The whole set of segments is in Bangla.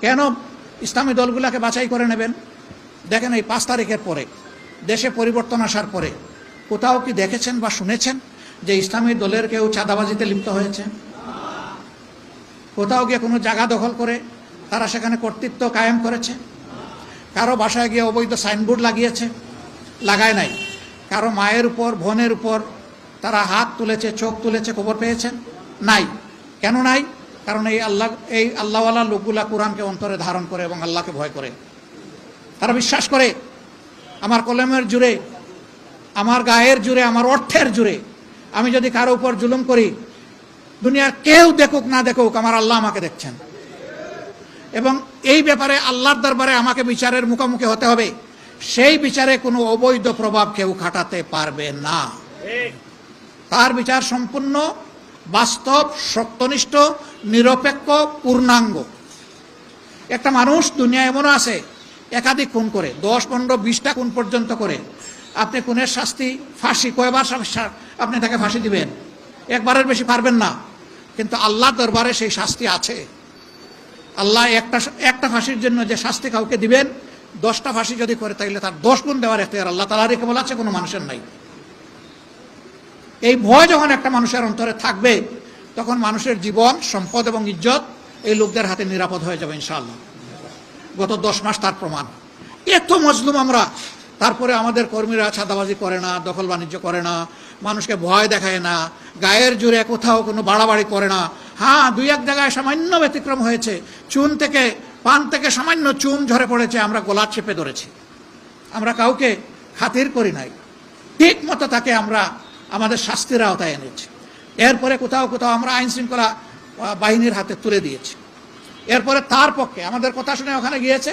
কেন ইসলামী দলগুলোকে বাছাই করে নেবেন? দেখেন এই পাঁচ তারিখের পরে, দেশে পরিবর্তন আসার পরে, কোথাও কি দেখেছেন বা শুনেছেন যে ইসলামী দলের কেউ চাঁদাবাজিতে লিপ্ত হয়েছে? কোথাও গিয়ে কোনো জায়গা দখল করে তারা সেখানে কর্তৃত্ব কায়েম করেছে? কারও বাসায় গিয়ে অবৈধ সাইনবোর্ড লাগিয়েছে? লাগায় নাই। কারও মায়ের উপর, বোনের উপর তারা হাত তুলেছে, চোখ তুলেছে, খবর পেয়েছেন? নাই। কেন নাই? কারণ এই আল্লাহ এই আল্লাহওয়ালা লোকগুলা কোরআনকে অন্তরে ধারণ করে এবং আল্লাহকে ভয় করে। তারা বিশ্বাস করে আমার কলমের জুড়ে আমার গায়ের জুড়ে আমার অর্থের জুড়ে আমি যদি কারও উপর জুলুম করি দুনিয়ার কেউ দেখুক না দেখুক আমার আল্লাহ আমাকে দেখছেন। এবং এই ব্যাপারে আল্লাহর দরবারে আমাকে বিচারের মুখোমুখি হতে হবে। সেই বিচারে কোনো অবৈধ প্রভাব কেউ খাটাতে পারবে না। তার বিচার সম্পূর্ণ বাস্তব, সত্যনিষ্ঠ, নিরপেক্ষ, পূর্ণাঙ্গ। একটা মানুষ দুনিয়া এমনও আছে, একাধিক খুন করে, দশ, পনেরো, বিশটা খুন পর্যন্ত করে। আপনি খুনের শাস্তি, ফাঁসি, কয়বার আপনি তাকে ফাঁসি দিবেন? একবারের বেশি পারবেন না। কিন্তু আল্লাহ দরবারে সেই শাস্তি আছে। আল্লাহ একটা একটা ফাঁসির জন্য যে শাস্তি কাউকে দিবেন, দশটা ফাঁসি যদি করে, তাইলে তার দশ গুণ দেওয়ার একটা আল্লাহ তালারই কেবল আছে, কোনো মানুষের নাই। এই ভয় যখন একটা মানুষের অন্তরে থাকবে, তখন মানুষের জীবন, সম্পদ এবং ইজ্জত এই লোকদের হাতে নিরাপদ হয়ে যাবে ইনশাআল্লাহ। গত দশ মাস তার প্রমাণ। এত মজলুম আমরা। তারপরে আমাদের কর্মীরা ছাদাবাজি করে না, দখল বাণিজ্য করে না, মানুষকে ভয় দেখায় না, গায়ের জুড়ে কোথাও কোনো বাড়াবাড়ি করে না। হ্যাঁ দুই এক জায়গায় সামান্য ব্যতিক্রম হয়েছে। চুন থেকে, পান থেকে সামান্য চুন ঝরে পড়েছে, আমরা গোলাপ চেপে ধরেছি। আমরা কাউকে খাতির করি নাই। ঠিক মতো তাকে আমরা আমাদের শাস্তির আওতায় এনেছি। এরপরে কোথাও কোথাও আমরা আইন শৃঙ্খলা বাহিনীর হাতে তুলে দিয়েছি। এরপরে তার পক্ষে, আমাদের কথা শুনে ওখানে গিয়েছে,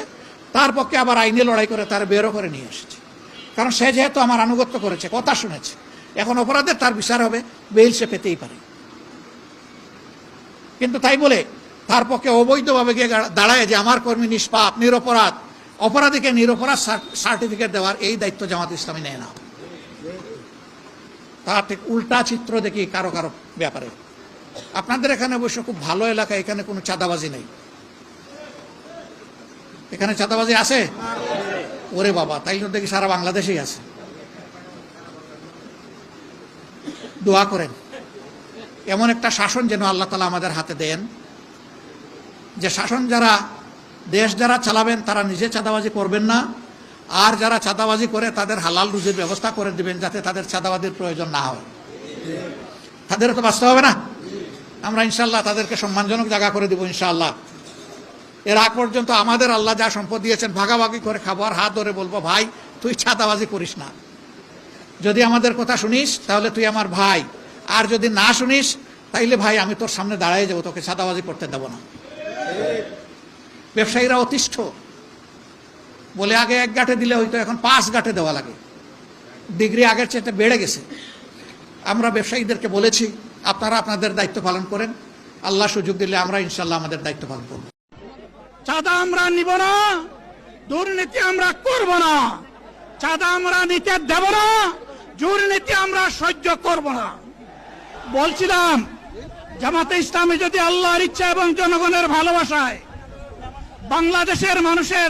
তার পক্ষে আবার আইনি লড়াই করে তার বেরো করে নিয়ে এসেছে। কারণ সে যেহেতু আমার আনুগত্য করেছে, কথা শুনেছে, এখন অপরাধের তার বিচার হবে, বেইল সে পেতেই পারে। কিন্তু তাই বলে, তার পক্ষে অবৈধভাবে গিয়ে দাঁড়ায় যে আমার কর্মী নিষ্পাপ, নিরপরাধ, অপরাধীকে নিরপরাধ সার্টিফিকেট দেওয়ার এই দায়িত্ব জামাত ইসলামী নেয় না। তার ঠিক উল্টা চিত্র দেখি কারও কারও ব্যাপারে। আপনাদের এখানে অবশ্য খুব ভালো এলাকা, এখানে কোনো চাঁদাবাজি নেই। এখানে চাঁদাবাজি আছে? ওরে বাবা তাই তো দেখি সারা বাংলাদেশেই আছে। দোয়া করেন। এমন একটা শাসন যেন আল্লাহ তালা আমাদের হাতে দেন, যে শাসন যারা, দেশ যারা চালাবেন, তারা নিজে চাঁদাবাজি করবেন না আর যারা চাঁদাবাজি করে, তাদের হালাল রুজির ব্যবস্থা করে দিবেন যাতে তাদের চাঁদাবাজির প্রয়োজন না হয়। তাদেরও তো বাঁচতে হবে না। আমরা ইনশাল্লাহ তাদেরকে সম্মানজনক জায়গা করে দিব ইনশাল্লাহ এর আগ পর্যন্ত আমাদের আল্লাহ যা সম্পদ দিয়েছেন, ভাগাভাগি করে খাব আর হাত ধরে বলব, ভাই, তুই ছাতাবাজি করিস না। যদি আমাদের কথা শুনিস, তাহলে তুই আমার ভাই। আর যদি না শুনিস, তাইলে ভাই, আমি তোর সামনে দাঁড়াই যাব, তোকে ছাতাবাজি করতে দেবো না। ব্যবসায়ীরা অতিষ্ঠ। বলে আগে এক গাঁটে দিলে হয়তো এখন পাঁচ গাঁটে দেওয়া লাগে। ডিগ্রি আগের চেয়ে বেড়ে গেছে। আমরা ব্যবসায়ীদেরকে বলেছি, আপনারা আপনাদের দায়িত্ব পালন করেন। আল্লাহ সুযোগ দিলে আমরা ইনশাল্লাহ আমাদের দায়িত্ব পালন করব। চাঁদা আমরা নিব না, দুর্নীতি আমরা করব না। চাঁদা আমরা নিতে দেব না, দুর্নীতি আমরা সহ্য করব না। বলছিলাম, জামাতে ইসলামী যদি আল্লাহর ইচ্ছা এবং জনগণের ভালোবাসায় বাংলাদেশের মানুষের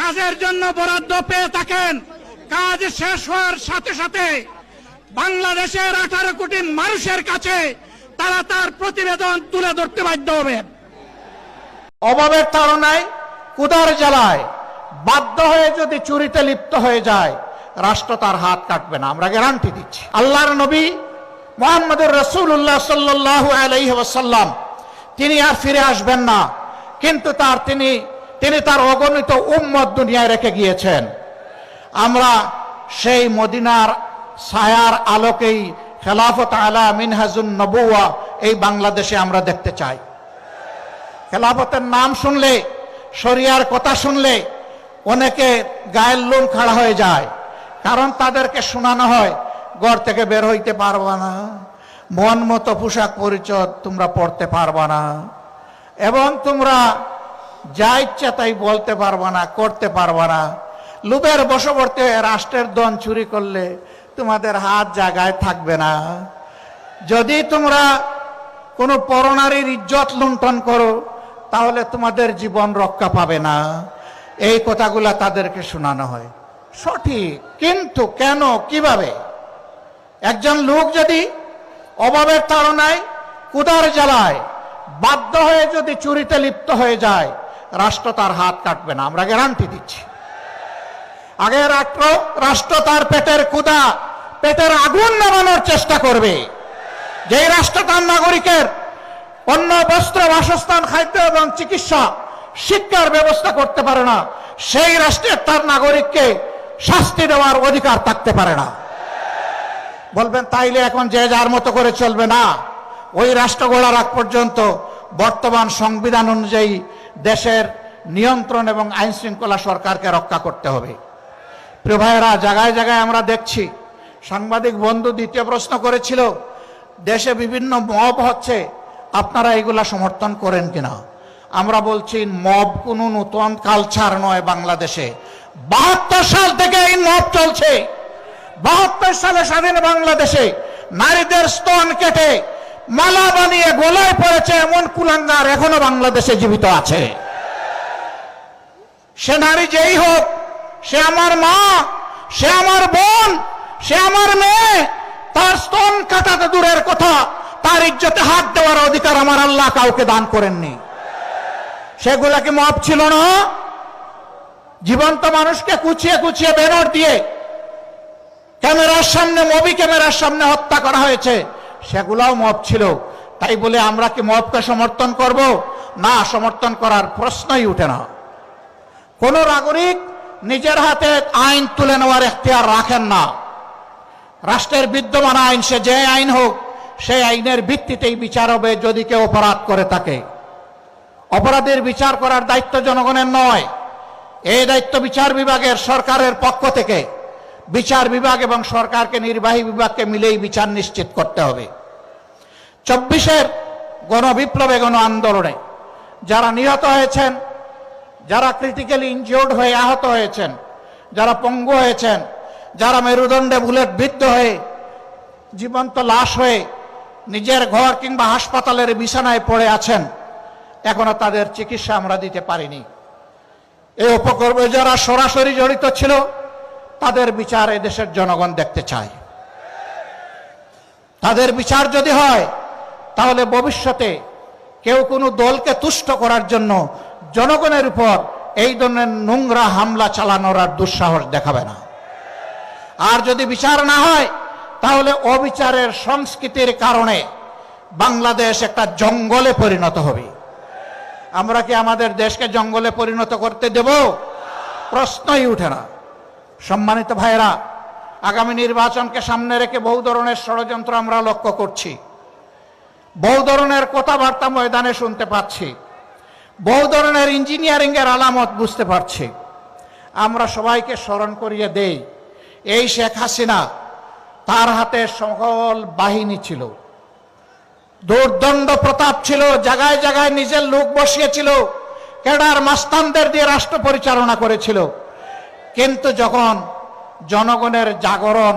কাজের জন্য বরাদ্দ পেয়ে থাকেন। কাজ শেষ হওয়ার সাথে সাথে বাংলাদেশের আঠারো কোটি মানুষের কাছে তারা তার প্রতিবেদন তুলে ধরতে বাধ্য হবে অভাবের তাড়নায় কুদার জ্বালায় বাধ্য হয়ে যদি চুরিতে লিপ্ত হয়ে যায়, রাষ্ট্র তার হাত কাটবে না। আমরা গ্যারান্টি দিচ্ছি। আল্লাহর নবী মোহাম্মদুর রসুল্লাহ সাল্লাহ ওয়াসাল্লাম, তিনি আর ফিরে আসবেন না। কিন্তু তার তিনি তিনি তার অগণিত উম্মত দুনিয়ায় রেখে গিয়েছেন। আমরা সেই মদিনার ছায়ার আলোকেই খেলাফত আলা মিনহাজুন নবুয়া এই বাংলাদেশে আমরা দেখতে চাই। খেলাফতের নাম শুনলে, শরিয়ার কথা শুনলে অনেকে গায়ের লোম খাড়া হয়ে যায়। কারণ তাদেরকে শোনানো হয়, ঘর থেকে বের হইতে পারবা না। মন মতো পোশাক পরিচয় তোমরা পড়তে পারবা না। এবং তোমরা যা ইচ্ছা তাই বলতে পারবা না, করতে পারবা না। লুবের বশবর্তী হয়ে রাষ্ট্রের দন চুরি করলে তোমাদের হাত জায়গায় থাকবে না। যদি তোমরা কোনো পরনারীর ইজ্জত লুণ্ঠন করো, তাহলে তোমাদের জীবন রক্ষা পাবে না। এই কথাগুলা তাদেরকে শোনানো হয়। সঠিক, কিন্তু কেন, কীভাবে? একজন লোক যদি অভাবের তাড়নায় কুদার জ্বালায়, বাধ্য হয়ে যদি চুরিতে লিপ্ত হয়ে যায় রাষ্ট্র তার হাত কাটবে না, আমরা গ্যারান্টি দিচ্ছি। আগে রাষ্ট্র রাষ্ট্র তার পেটের কুদা পেটের আগুন নামানোর চেষ্টা করবে। যেই রাষ্ট্র তার নাগরিকের অন্য বস্ত্র, বাসস্থান, খাদ্য এবং চিকিৎসা, শিক্ষার ব্যবস্থা করতে পারে না, সেই রাষ্ট্রের তার নাগরিককে শাস্তি দেওয়ার অধিকার থাকতে পারে না। বলবেন, তাইলে এখন যে যার মতো করে চলবে না। ওই রাষ্ট্র গড়ার আগ পর্যন্ত বর্তমান সংবিধান অনুযায়ী দেশের নিয়ন্ত্রণ এবং আইন শৃঙ্খলা সরকারকে রক্ষা করতে হবে। প্রিয় ভাইয়েরা, জায়গায় জায়গায় আমরা দেখছি, সাংবাদিক বন্ধু দ্বিতীয় প্রশ্ন করেছিল, দেশে বিভিন্ন মব হচ্ছে, আপনারা এগুলা সমর্থন করেন কিনা? আমরা বলছি, মব কোনো নতুন কালচার নয় বাংলাদেশে। বাহাত্তর সাল থেকে এই মব চলছে। বাহাত্তর সালে স্বাধীন বাংলাদেশে নারীদের স্তন কেটে মালা বানিয়ে গোলায় পড়েছে এমন কুলাঙ্গার এখনও বাংলাদেশে জীবিত আছে। সে নারী যেই হোক, সে আমার মা, সে আমার বোন, সে আমার মেয়ে, তার স্তন কাটাতে দূরের কথা, তার ইজ্জতে হাত দেওয়ার অধিকার আমার আল্লাহ কাউকে দান করেননি। সেগুলা কি মাপ ছিল না? জীবন্ত মানুষকে কুচিয়ে কুচিয়ে ব্যানর দিয়ে ক্যামেরার সামনে, মবি ক্যামেরার সামনে হত্যা করা হয়েছে। সেগুলাও মব ছিল। তাই বলে আমরা কি মবকে সমর্থন করব? না, সমর্থন করার প্রশ্নই উঠে না। কোন নাগরিক নিজের হাতে আইন তুলে নেওয়ার এখতিয়ার রাখেন না। রাষ্ট্রের বিদ্যমান আইন, সে যে আইন হোক, সেই আইনের ভিত্তিতেই বিচার হবে যদি কেউ অপরাধ করে থাকে। অপরাধের বিচার করার দায়িত্ব জনগণের নয় এই দায়িত্ব বিচার বিভাগের সরকারের পক্ষ থেকে। বিচার বিভাগ এবং সরকারকে, নির্বাহী বিভাগকে মিলেই বিচার নিশ্চিত করতে হবে। চব্বিশের গণবিপ্লবে গণ আন্দোলনে যারা নিহত হয়েছেন, যারা ক্রিটিক্যালি ইনজিওর্ড হয়ে আহত হয়েছেন, যারা পঙ্গু হয়েছেন, যারা মেরুদণ্ডে বুলেট বিদ্ধ হয়ে জীবন্ত লাশ হয়ে নিজের ঘর কিংবা হাসপাতালের বিছানায় পড়ে আছেন, এখনও তাদের চিকিৎসা আমরা দিতে পারিনি। এই উপকর্মে যারা সরাসরি জড়িত ছিল তাদের বিচার দেশের জনগণ দেখতে চায়। তাদের বিচার যদি হয়, তাহলে ভবিষ্যতে কেউ কোনো দলকে তুষ্ট করার জন্য জনগণের উপর এই ধরনের নোংরা হামলা চালানোর আর দুঃসাহস দেখাবে না। আর যদি বিচার না হয়, তাহলে অবিচারের সংস্কৃতির কারণে বাংলাদেশ একটা জঙ্গলে পরিণত হবে। আমরা কি আমাদের দেশকে জঙ্গলে পরিণত করতে দেব? প্রশ্নই উঠে না। সম্মানিত ভাইয়েরা, আগামী নির্বাচনকে সামনে রেখে বহু ধরনের ষড়যন্ত্র আমরা লক্ষ্য করছি। বহু ধরনের কথাবার্তা ময়দানে শুনতে পাচ্ছি। বহু ধরনের ইঞ্জিনিয়ারিং এর আলামত বুঝতে পারছি। আমরা সবাইকে স্মরণ করিয়ে দেই, এই শেখ হাসিনা তার হাতে সকল বাহিনী ছিল। দুর্দণ্ড প্রতাপ ছিল, জায়গায় জায়গায় নিজের লোক বসিয়েছিল, কেডার মাস্তানদের দিয়ে রাষ্ট্র পরিচালনা করেছিল। কিন্তু যখন জনগণের জাগরণ,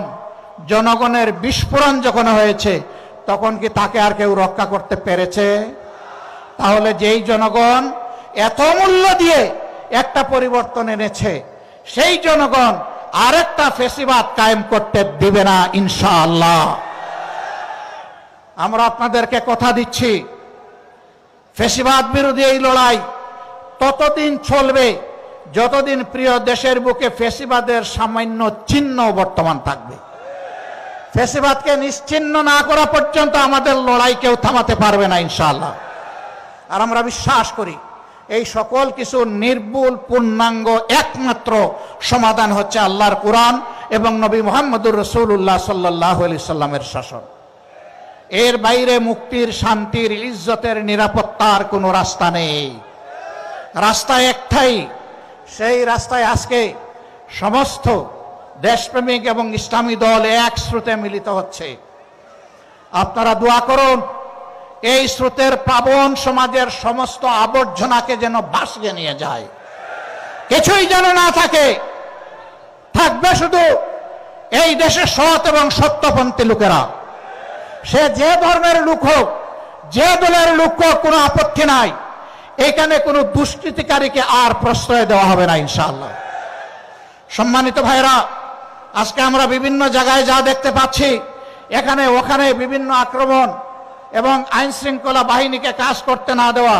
জনগণের বিস্ফোরণ যখন হয়েছে, তখন কি তাকে আর কেউ রক্ষা করতে পেরেছে? তাহলে যেই জনগণ এত মূল্য দিয়ে একটা পরিবর্তন এনেছে, সেই জনগণ আরেকটা ফেসিবাদ কায়েম করতে দিবে না, ইনশাআল্লাহ। আমরা আপনাদেরকে কথা দিচ্ছি, ফেসিবাদ বিরোধী এই লড়াই ততদিন চলবে যতদিন প্রিয় দেশের বুকে ফেসিবাদের সামান্য চিহ্ন বর্তমান থাকবে, ফেসিবাদকে নিশ্চিহ্ন না করা পর্যন্ত আমাদের লড়াই কেউ থামাতে পারবে না, ইনশাআল্লাহ। আর আমরা বিশ্বাস করি, এই সকল কিছু নির্ভুল পূর্ণাঙ্গ, একমাত্র সমাধান হচ্ছে আল্লাহর কোরআন এবং নবী মোহাম্মদুর রসুল্লাহ সাল্লাহ আলি সাল্লামের শাসন। এর বাইরে মুক্তির, শান্তির, ইজ্জতের, নিরাপত্তার কোনো রাস্তা নেই। রাস্তা একটাই সেই রাস্তায় আজকে সমস্ত দেশপ্রেমিক এবং ইসলামী দল এক স্রোতে মিলিত হচ্ছে। আপনারা দোয়া করুন, এই স্রোতের প্লাবন সমাজের সমস্ত আবর্জনাকে যেন ভাসিয়ে নিয়ে যায়। কিছুই যেন না থাকে, থাকবে শুধু এই দেশের সৎ এবং সত্যপন্থী লোকেরা। সে যে ধর্মের লোক হোক, যে দলের লোক হোক, কোনো আপত্তি নাই। এখানে কোনো দুষ্কৃতিকারীকে আর প্রশ্রয় দেওয়া হবে না, ইনশাআল্লাহ। সম্মানিত ভাইরা আজকে আমরা বিভিন্ন জায়গায় যা দেখতে পাচ্ছি, এখানে ওখানে বিভিন্ন আক্রমণ এবং আইন শৃঙ্খলা বাহিনীকে কাজ করতে না দেওয়া,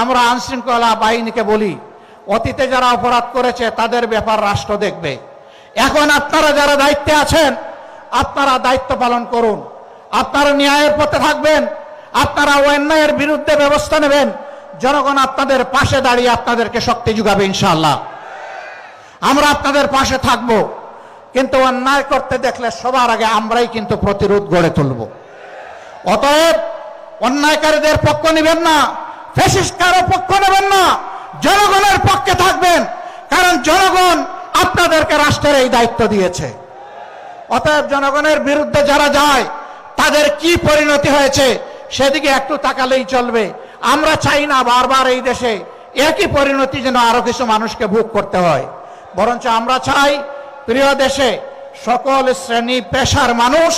আমরা আইন শৃঙ্খলা বাহিনীকে বলি। অতীতে যারা অপরাধ করেছে, তাদের ব্যাপার রাষ্ট্র দেখবে। এখন আপনারা যারা দায়িত্বে আছেন, আপনারা দায়িত্ব পালন করুন। আপনারা ন্যায়ের পথে থাকবেন, আপনারা অন্যায়ের বিরুদ্ধে ব্যবস্থা নেবেন। জনগণ আপনাদের পাশে দাঁড়িয়ে আপনাদেরকে শক্তি যোগাবে ইনশাল্লাহ আমরা আপনাদের পাশে থাকব, কিন্তু অন্যায় করতে দেখলে সবার আগে আমরাই কিন্তু প্রতিরোধ গড়ে তুলব। অতএব অন্যায়কারীদের পক্ষ নেবেন না ফেসিস্টকারও পক্ষ নেবেন না, জনগণের পক্ষে থাকবেন, কারণ জনগণ আপনাদেরকে রাষ্ট্রের এই দায়িত্ব দিয়েছে। অতএব জনগণের বিরুদ্ধে যারা যায়, তাদের কি পরিণতি হয়েছে, সেদিকে একটু তাকালেই চলবে। আমরা চাই না বারবার এই দেশে একই পরিণতি যেন আরও কিছু মানুষকে ভোগ করতে হয়। বরঞ্চ আমরা চাই প্রিয় দেশে সকল শ্রেণি পেশার মানুষ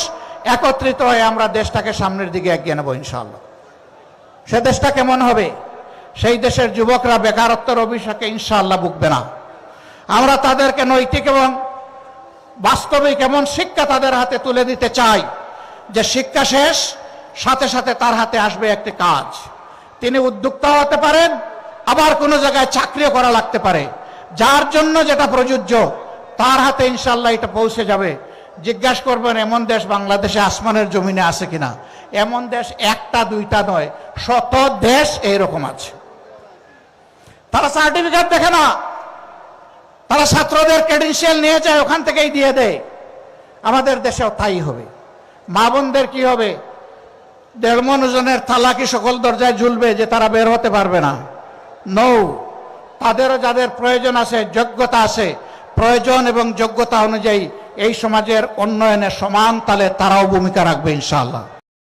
একত্রিত হয়ে আমরা দেশটাকে সামনের দিকে এগিয়ে নেব ইনশাআল্লাহ। সে দেশটা কেমন হবে? সেই দেশের যুবকরা বেকারত্বের অভিশাপে ইনশাআল্লাহ ভুগবে না। আমরা তাদেরকে নৈতিক এবং বাস্তবিক এমন শিক্ষা তাদের হাতে তুলে দিতে চাই যে শিক্ষা শেষ, সাথে সাথে তার হাতে আসবে একটি কাজ। তিনি উদ্যোক্তা হতে পারেন, আবার কোনো জায়গায় চাকরিও করা লাগতে পারে। যার জন্য যেটা প্রযোজ্য, তার হাতে ইনশাল্লাহ এটা পৌঁছে যাবে। জিজ্ঞাসা করবেন, এমন দেশ বাংলাদেশে আসমানের জমিনে আছে কিনা? এমন দেশ একটা, দুইটা নয়, শত দেশ এইরকম আছে। তারা সার্টিফিকেট দেখে না। তারা ছাত্রদের ক্রেডেন্সিয়াল নিয়ে যায়, ওখান থেকেই দিয়ে দেয়। আমাদের দেশেও তাই হবে। মা বোনদের কি হবে? দেড় মনোজনের তালাকি সকল দরজায় ঝুলবে যে তারা বের হতে পারবে না। নৌ, তাদেরও যাদের প্রয়োজন আছে, যোগ্যতা আছে, প্রয়োজন এবং যোগ্যতা অনুযায়ী এই সমাজের উন্নয়নে সমান তালে তারাও ভূমিকা রাখবে ইনশাআল্লাহ।